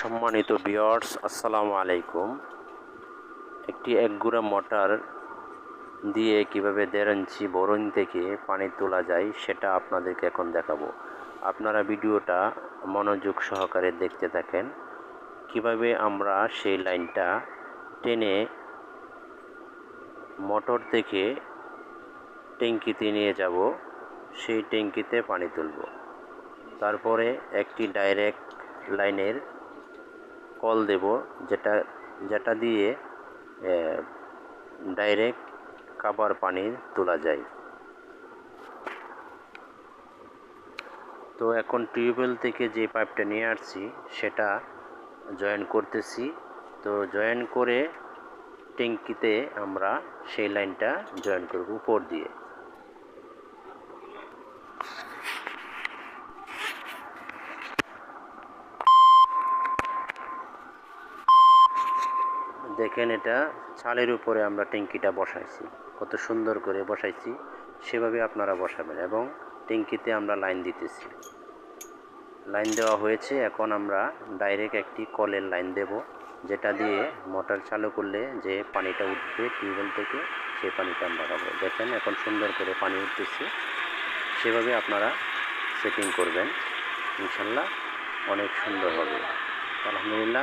সম্মানিত বিয়ার্স আসসালামু আলাইকুম। একটি একগুড়া মোটর দিয়ে কীভাবে দেড় ইঞ্চি বোরিং থেকে পানি তোলা যায়, সেটা আপনাদেরকে এখন দেখাবো। আপনারা ভিডিওটা মনোযোগ সহকারে দেখতে থাকেন। কীভাবে আমরা সেই লাইনটা টেনে মোটর থেকে ট্যাঙ্কিতে নিয়ে যাব, সেই ট্যাঙ্কিতে পানি তুলব। তারপরে একটি ডাইরেক্ট লাইনের কল দেব যেটা যেটা দিয়ে ডাইরেক্ট কাবার পানি তোলা যায়। তো এখন টিউবওয়েল থেকে যে পাইপটা নিয়ে আসছি, সেটা জয়েন করতেছি। তো জয়েন করে ট্যাঙ্কিতে আমরা সেই লাইনটা জয়েন করব উপর দিয়ে। দেখেন এটা ছালের উপরে আমরা ট্যাঙ্কিটা বসাইছি। কত সুন্দর করে বসাইছি। সেভাবে আপনারা বসাবেন এবং ট্যাঙ্কিতে আমরা লাইন দিতেছি। লাইন দেওয়া হয়েছে। এখন আমরা ডাইরেক্ট একটি কলের লাইন দেব, যেটা দিয়ে মোটর চালু করলে যে পানিটা উঠবে টিউবওয়েল থেকে, সেই পানিটা আমরা পাবো। দেখেন এখন সুন্দর করে পানি উঠতেছে। সেভাবে আপনারা সেটিং করবেন। ইনশাল্লাহ অনেক সুন্দর হবে। আলহামদুলিল্লাহ।